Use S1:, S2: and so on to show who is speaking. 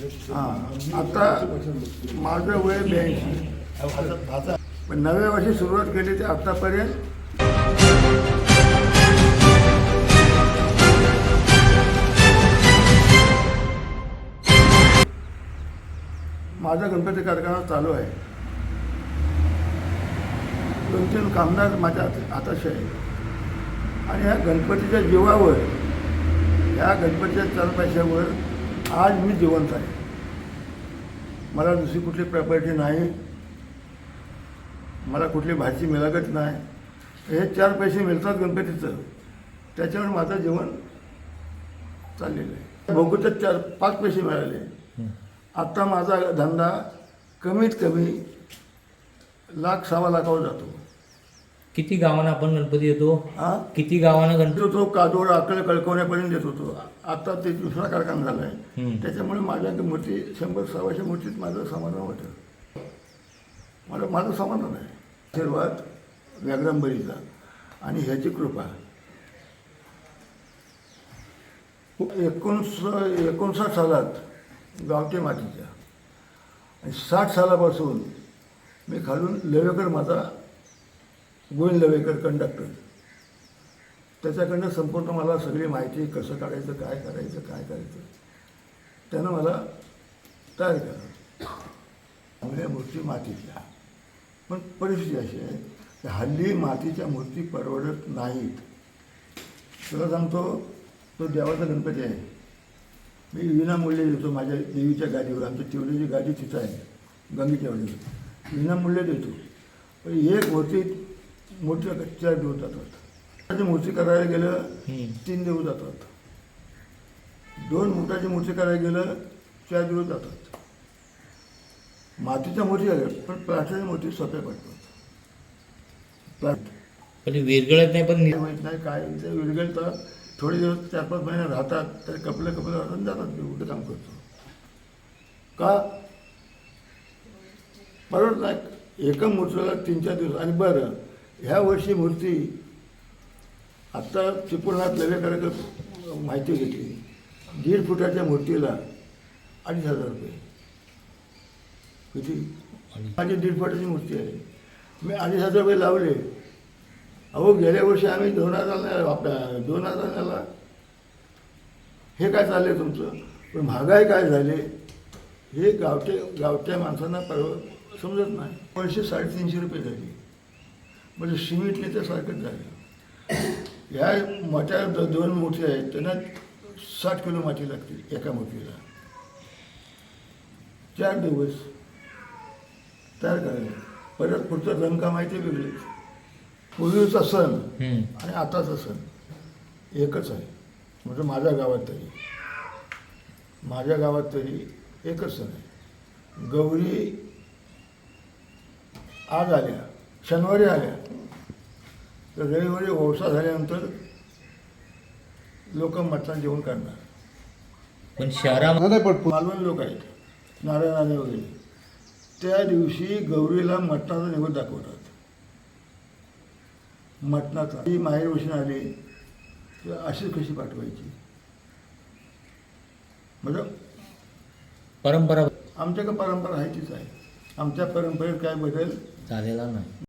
S1: हां. आता माझं वय ब्याऐंशी. पण नव्या वर्षी सुरुवात केली ते आत्तापर्यंत माझा गणपती कारखाना चालू आहे. दोन तीन कामगार माझ्या हात- हाताशी आहे आणि ह्या गणपतीच्या जीवावर या गणपतीच्या चार पैशावर आज मी जिवंत आहे. मला दुसरी कुठली प्रॉपर्टी नाही. मला कुठली भाजी मिळागत नाही. हे चार पैसे मिळतात गणपतीचं. त्याच्यावर माझं जीवन चाललेलं आहे. भोगूतच चार पाच पैसे मिळाले. आत्ता माझा धंदा कमीत कमी लाख सव्वा लाखावर जातो.
S2: किती गावांना आपण गणपती येतो
S1: हा?
S2: किती गावांना गणपती
S1: तो तो कादोड आकल कळकवण्यापर्यंत देत होतो आता ते दुसरा कारखाना झाला आहे. त्याच्यामुळे माझ्या मूर्ती शंभर सव्वाशे मूर्तीत माझं समाधान होतं. मला माझं समाधान आहे. आशीर्वाद व्याघ्रंबरीचा आणि ह्याची कृपा. एकोणस एकोणसाठ सालात गावठी मातीच्या. आणि साठ सालापासून मी खालून लवेकर माझा गोविंद लवेकर कंडक्टर त्याच्याकडनं संपूर्ण मला सगळी माहिती कसं काढायचं काय करायचं काय करायचं. त्यानं मला तयार केलं. चांगल्या मूर्ती मातीतल्या. पण परिस्थिती अशी आहे की हल्ली मातीच्या मूर्ती परवडत नाहीत. तुला सांगतो तो देवाचा गणपती आहे. मी विनामूल्य देतो माझ्या देवीच्या गाडीवर आमच्या तिवडीची गाडी तिथं आहे गंगेच्या वडीवर विनामूल्य देतो. पण एक मूर्ती मोठ्या चार दिवस जातात. मोठाची मूर्ती करायला गेलं. तीन दिवस जातात. दोन मोठाची मूर्ती करायला गेलं चार दिवस जातात. मातीच्या मूर्ती आल्या पण प्लास्टरच्या मूर्ती सोप्या पडतात.
S2: पण ते विरघळत नाही पण
S1: माहीत नाही काय. ते विरघळतात थोडे दिवस चार पाच महिने राहतात तर कपडे कपडे वाटून जातात मी उलटं काम करतो. का? बरोबर नाही. एका मूर्तीला तीन चार दिवस. आणि बरं ह्या वर्षी मूर्ती आत्ता चिपळूणात लवेकराकडे माहिती घेतली दीड फुटाच्या मूर्तीला अडीच हजार रुपये. किती? माझी दीड फुटाची मूर्ती आहे. मी अडीच हजार रुपये लावले. अहो गेल्या वर्षी आम्ही दोन हजार आपल्या दोन हजाराला हे काय चाललं तुमचं? पण महागाई काय झाले? हे गावटे गावठ्या माणसांना परव समजत नाही. पैसे साडेतीनशे रुपये झाले. म्हणजे सिमेंटने ते सारखंच झालं ह्या मोठ्या द- दोन मोठी आहेत त्यांना साठ किलो माती लागते एका मोठीला. चार दिवस तयार करायला. परत पुढचं रंगकाम आहे ते वेगळे. पूर्वीचा सण. आणि आताचा सण एकच आहे. म्हणजे माझ्या गावात तरी. माझ्या गावात तरी एकच सण आहे. गौरी आज आल्या. शनिवारी आल्या तर रविवारी वौसा झाल्यानंतर लोक मटण जेवण करणार.
S2: पण शहरामध्ये
S3: नाही पण
S1: मालवण लोक आहेत. नारायण वगैरे. त्या दिवशी गौरीला मटणाचा निवड दाखवतात. मटणाचा ती माहेर उशीन आली. तर अशीच कशी पाठवायची? म्हणजे
S2: परंपरा
S1: आमच्याकडे परंपरा आहे तीच आहे. आमच्या परंपरेत काय बदल?
S2: झालेला नाही.